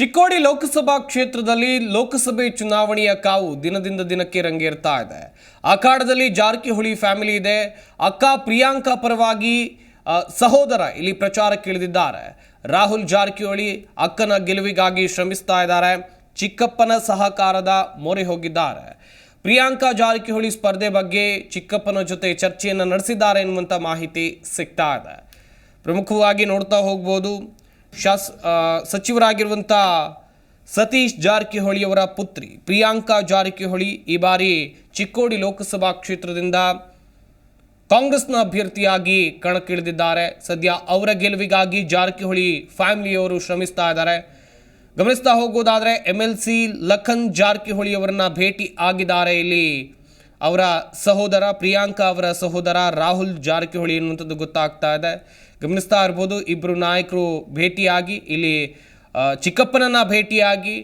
ಚಿಕ್ಕೋಡಿ ಲೋಕಸಭಾ ಕ್ಷೇತ್ರದಲ್ಲಿ ಲೋಕಸಭೆ ಚುನಾವಣೆಯ ಕಾವು ದಿನದಿಂದ ದಿನಕ್ಕೆ ರಂಗೇರ್ತಾ ಇದೆ. ಅಖಾಡದಲ್ಲಿ ಜಾರಕಿಹೊಳಿ ಫ್ಯಾಮಿಲಿ ಇದೆ. ಅಕ್ಕ ಪ್ರಿಯಾಂಕಾ ಪರವಾಗಿ ಸಹೋದರ ಇಲ್ಲಿ ಪ್ರಚಾರಕ್ಕೆ ಇಳಿದಿದ್ದಾರೆ ರಾಹುಲ್ ಜಾರಕಿಹೊಳಿ ಅಕ್ಕನ ಗೆಲುವಿಗಾಗಿ ಶ್ರಮಿಸ್ತಾ ಇದ್ದಾರೆ. ಚಿಕ್ಕಪ್ಪನ ಸಹಕಾರದ ಮೊರೆ ಹೋಗಿದ್ದಾರೆ. ಪ್ರಿಯಾಂಕಾ ಜಾರಕಿಹೊಳಿ ಸ್ಪರ್ಧೆ ಬಗ್ಗೆ ಚಿಕ್ಕಪ್ಪನ ಜೊತೆ ಚರ್ಚೆಯನ್ನು ನಡೆಸಿದ್ದಾರೆ ಎನ್ನುವಂಥ ಮಾಹಿತಿ ಸಿಗ್ತಾ ಇದೆ. ಪ್ರಮುಖವಾಗಿ ನೋಡ್ತಾ ಹೋಗ್ಬೋದು ಶಾಸ್ ಸಚಿವರಾಗಿರುವಂಥ ಸತೀಶ್ ಜಾರಕಿಹೊಳಿಯವರ ಪುತ್ರಿ ಪ್ರಿಯಾಂಕಾ ಜಾರಕಿಹೊಳಿ ಈ ಬಾರಿ ಚಿಕ್ಕೋಡಿ ಲೋಕಸಭಾ ಕ್ಷೇತ್ರದಿಂದ ಕಾಂಗ್ರೆಸ್ನ ಅಭ್ಯರ್ಥಿಯಾಗಿ ಕಣಕ್ಕಿಳಿದಿದ್ದಾರೆ. ಸದ್ಯ ಅವರ ಗೆಲುವಿಗಾಗಿ ಜಾರಕಿಹೊಳಿ ಫ್ಯಾಮಿಲಿಯವರು ಶ್ರಮಿಸ್ತಾ ಇದ್ದಾರೆ. ಗಮನಿಸ್ತಾ ಹೋಗೋದಾದರೆ ಎಂ ಎಲ್ ಸಿ ಲಖನ್ ಜಾರಕಿಹೊಳಿಯವರನ್ನ ಭೇಟಿ ಆಗಿದ್ದಾರೆ ಇಲ್ಲಿ ಅವರ ಸಹೋದರ ಪ್ರಿಯಾಂಕಾ ಅವರ ಸಹೋದರ ರಾಹುಲ್ ಜಾರಕಿಹೊಳಿ ಎನ್ನುವಂಥದ್ದು ಗೊತ್ತಾಗ್ತಾ ಇದೆ. ಗಮನಿಸ್ತಾ ಇರ್ಬೋದು ಇಬ್ಬರು ನಾಯಕರು ಭೇಟಿಯಾಗಿ, ಇಲ್ಲಿ ಚಿಕ್ಕಪ್ಪನನ್ನು ಭೇಟಿಯಾಗಿ,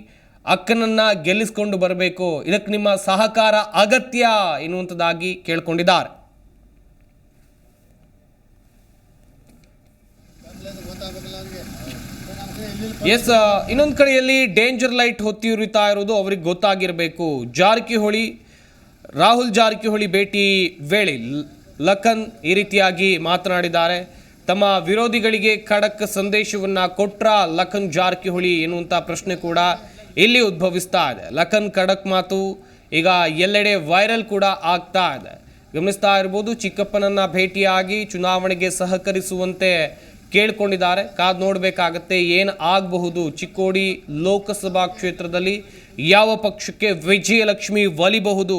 ಅಕ್ಕನನ್ನ ಗೆಲ್ಲಿಸ್ಕೊಂಡು ಬರಬೇಕು, ಇದಕ್ಕೆ ನಿಮ್ಮ ಸಹಕಾರ ಅಗತ್ಯ ಎನ್ನುವಂಥದ್ದಾಗಿ ಕೇಳ್ಕೊಂಡಿದ್ದಾರೆ. ಎಸ್ ಇನ್ನೊಂದು ಕಡೆಯಲ್ಲಿ ಡೇಂಜರ್ ಲೈಟ್ ಹೊತ್ತಿ ಉರಿತಾ ಇರೋದು ಅವ್ರಿಗೆ ಗೊತ್ತಾಗಿರಬೇಕು. ಜಾರಕಿಹೊಳಿ ರಾಹುಲ್ ಜಾರಕಿಹೊಳಿ ಭೇಟಿ ವೇಳೆ ಲಖನ್ ಈ ರೀತಿಯಾಗಿ ಮಾತನಾಡಿದ್ದಾರೆ. ತಮ್ಮ ವಿರೋಧಿಗಳಿಗೆ ಖಡಕ್ ಸಂದೇಶವನ್ನ ಕೊಟ್ರ ಲಖನ್ ಜಾರಕಿಹೊಳಿ ಎನ್ನುವಂಥ ಪ್ರಶ್ನೆ ಕೂಡ ಇಲ್ಲಿ ಉದ್ಭವಿಸ್ತಾ ಇದೆ. ಲಖನ್ ಖಡಕ್ ಮಾತು ಈಗ ಎಲ್ಲೆಡೆ ವೈರಲ್ ಕೂಡ ಆಗ್ತಾ ಇದೆ. ಗಮನಿಸ್ತಾ ಇರ್ಬೋದು, ಚಿಕ್ಕಪ್ಪನನ್ನ ಭೇಟಿಯಾಗಿ ಚುನಾವಣೆಗೆ ಸಹಕರಿಸುವಂತೆ ಕೇಳ್ಕೊಂಡಿದ್ದಾರೆ. ಕಾದು ನೋಡಬೇಕಾಗತ್ತೆ, ಏನು ಆಗಬಹುದು? ಚಿಕ್ಕೋಡಿ ಲೋಕಸಭಾ ಕ್ಷೇತ್ರದಲ್ಲಿ ಯಾವ ಪಕ್ಷಕ್ಕೆ ವಿಜಯಲಕ್ಷ್ಮಿ ಒಲಿಬಹುದು?